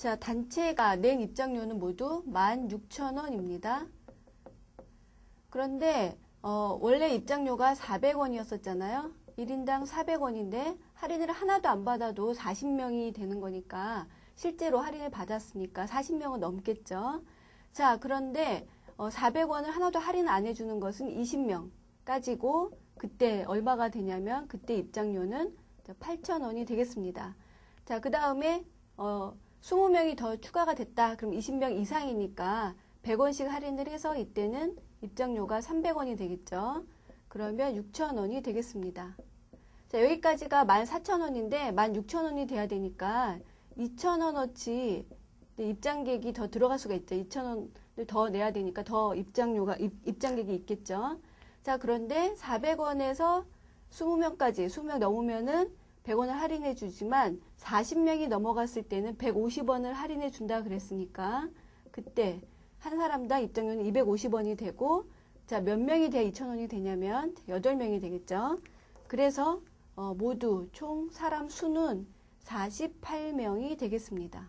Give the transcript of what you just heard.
자, 단체가 낸 입장료는 모두 16,000원입니다. 그런데 어, 원래 입장료가 400원이었었잖아요. 1인당 400원인데 할인을 하나도 안 받아도 40명이 되는 거니까 실제로 할인을 받았으니까 40명은 넘겠죠. 자, 그런데 어, 400원을 하나도 할인 안 해주는 것은 20명까지고 그때 얼마가 되냐면 그때 입장료는 8,000원이 되겠습니다. 자, 그 다음에 어, 20명이 더 추가가 됐다. 그럼 20명 이상이니까 100원씩 할인을 해서 이때는 입장료가 300원이 되겠죠. 그러면 6,000원이 되겠습니다. 자, 여기까지가 14,000원인데 16,000원이 돼야 되니까 2,000원어치 입장객이 더 들어갈 수가 있죠. 2,000원을 더 내야 되니까 더 입장료가, 입, 장객이 있겠죠. 자, 그런데 400원에서 20명까지, 20명 넘으면은 100원을 할인해 주지만 40명이 넘어갔을 때는 150원을 할인해 준다 그랬으니까 그때 한 사람당 입장료는 250원이 되고 자, 몇 명이 돼야 2,000원이 되냐면 8명이 되겠죠. 그래서 어, 모두 총 사람 수는 48명이 되겠습니다.